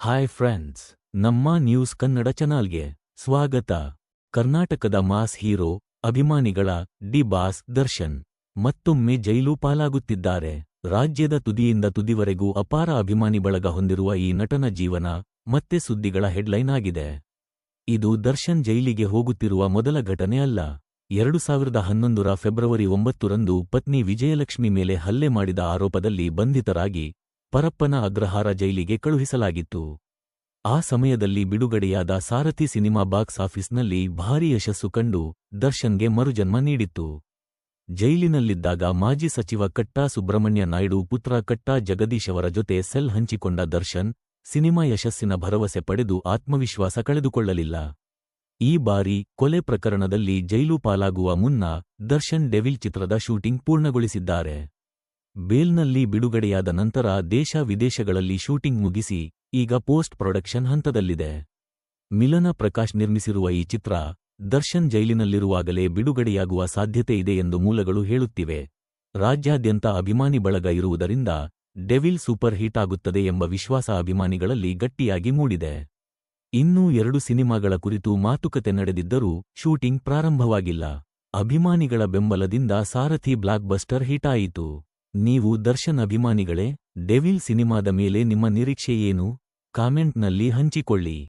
Hi friends ನಮ್ಮ news Kannada ಚಾನಲ್ಗೆ ಸ್ವಾಗತ. ಕರ್ನಾಟಕದ ಮಾಸ್ ಹೀರೋ, ಅಭಿಮಾನಿಗಳ ಡಿ ಬಾಸ್ ದರ್ಶನ್ ಮತ್ತೊಮ್ಮೆ ಜೈಲು ಪಾಲಾಗುತ್ತಿದ್ದಾರೆ. ರಾಜ್ಯದ ತುದಿಯಿಂದ ತುದಿವರೆಗೂ ಅಪಾರ ಅಭಿಮಾನಿ ಬಳಗ ಹೊಂದಿರುವ ಈ ನಟನ ಜೀವನ ಮತ್ತೆ ಸುದ್ದಿಗಳ ಹೆಡ್ಲೈನ್ ಆಗಿದೆ. ಇದು ದರ್ಶನ್ ಜೈಲಿಗೆ ಹೋಗುತ್ತಿರುವ ಮೊದಲ ಘಟನೆ ಅಲ್ಲ. ಎರಡು ಸಾವಿರದ ಹನ್ನೊಂದರ ಫೆಬ್ರವರಿ ಒಂಬತ್ತರಂದು ಪತ್ನಿ ವಿಜಯಲಕ್ಷ್ಮಿ ಮೇಲೆ ಹಲ್ಲೆ ಮಾಡಿದ ಆರೋಪದಲ್ಲಿ ಬಂಧಿತರಾಗಿ ಪರಪ್ಪನ ಅಗ್ರಹಾರ ಜೈಲಿಗೆ ಕಳುಹಿಸಲಾಗಿತ್ತು. ಆ ಸಮಯದಲ್ಲಿ ಬಿಡುಗಡೆಯಾದ ಸಾರಥಿ ಸಿನಿಮಾ ಬಾಕ್ಸ್ ಆಫೀಸ್ನಲ್ಲಿ ಭಾರೀ ಯಶಸ್ಸು ಕಂಡು ದರ್ಶನ್ಗೆ ಮರುಜನ್ಮ ನೀಡಿತ್ತು. ಜೈಲಿನಲ್ಲಿದ್ದಾಗ ಮಾಜಿ ಸಚಿವ ಕಟ್ಟಾ ಸುಬ್ರಹ್ಮಣ್ಯ ನಾಯ್ಡು, ಪುತ್ರ ಕಟ್ಟಾ ಜಗದೀಶ್ ಅವರ ಜೊತೆ ಸೆಲ್ ಹಂಚಿಕೊಂಡ ದರ್ಶನ್, ಸಿನಿಮಾ ಯಶಸ್ಸಿನ ಭರವಸೆ ಪಡೆದು ಆತ್ಮವಿಶ್ವಾಸ ಕಳೆದುಕೊಳ್ಳಲಿಲ್ಲ. ಈ ಬಾರಿ ಕೊಲೆ ಪ್ರಕರಣದಲ್ಲಿ ಜೈಲು ಪಾಲಾಗುವ ಮುನ್ನ ದರ್ಶನ್ ಡೆವಿಲ್ ಚಿತ್ರದ ಶೂಟಿಂಗ್ ಪೂರ್ಣಗೊಳಿಸಿದ್ದಾರೆ. ಬೇಲ್ನಲ್ಲಿ ಬಿಡುಗಡೆಯಾದ ನಂತರ ದೇಶ ವಿದೇಶಗಳಲ್ಲಿ ಶೂಟಿಂಗ್ ಮುಗಿಸಿ, ಈಗ ಪೋಸ್ಟ್ ಪ್ರೊಡಕ್ಷನ್ ಹಂತದಲ್ಲಿದೆ. ಮಿಲನ ಪ್ರಕಾಶ್ ನಿರ್ಮಿಸಿರುವ ಈ ಚಿತ್ರ, ದರ್ಶನ್ ಜೈಲಿನಲ್ಲಿರುವಾಗಲೇ ಬಿಡುಗಡೆಯಾಗುವ ಸಾಧ್ಯತೆ ಇದೆ ಎಂದು ಮೂಲಗಳು ಹೇಳುತ್ತಿವೆ. ರಾಜ್ಯಾದ್ಯಂತ ಅಭಿಮಾನಿ ಬಳಗ ಇರುವುದರಿಂದ, ಡೆವಿಲ್ ಸೂಪರ್ ಹಿಟ್ ಆಗುತ್ತದೆ ಎಂಬ ವಿಶ್ವಾಸ ಅಭಿಮಾನಿಗಳಲ್ಲಿ ಗಟ್ಟಿಯಾಗಿ ಮೂಡಿದೆ. ಇನ್ನೂ ಎರಡು ಸಿನಿಮಾಗಳ ಕುರಿತು ಮಾತುಕತೆ ನಡೆದಿದ್ದರೂ, ಶೂಟಿಂಗ್ ಪ್ರಾರಂಭವಾಗಿಲ್ಲ. ಅಭಿಮಾನಿಗಳ ಬೆಂಬಲದಿಂದ ಸಾರಥಿ ಬ್ಲಾಕ್ಬಸ್ಟರ್ ಹಿಟ್ ಆಯಿತು. ನೀವು ದರ್ಶನ್ ಅಭಿಮಾನಿಗಳೇ ಡೆವಿಲ್ ಸಿನಿಮಾದ ಮೇಲೆ ನಿಮ್ಮ ನಿರೀಕ್ಷೆ ಏನು? ಕಾಮೆಂಟ್ನಲ್ಲಿ ಹಂಚಿಕೊಳ್ಳಿ.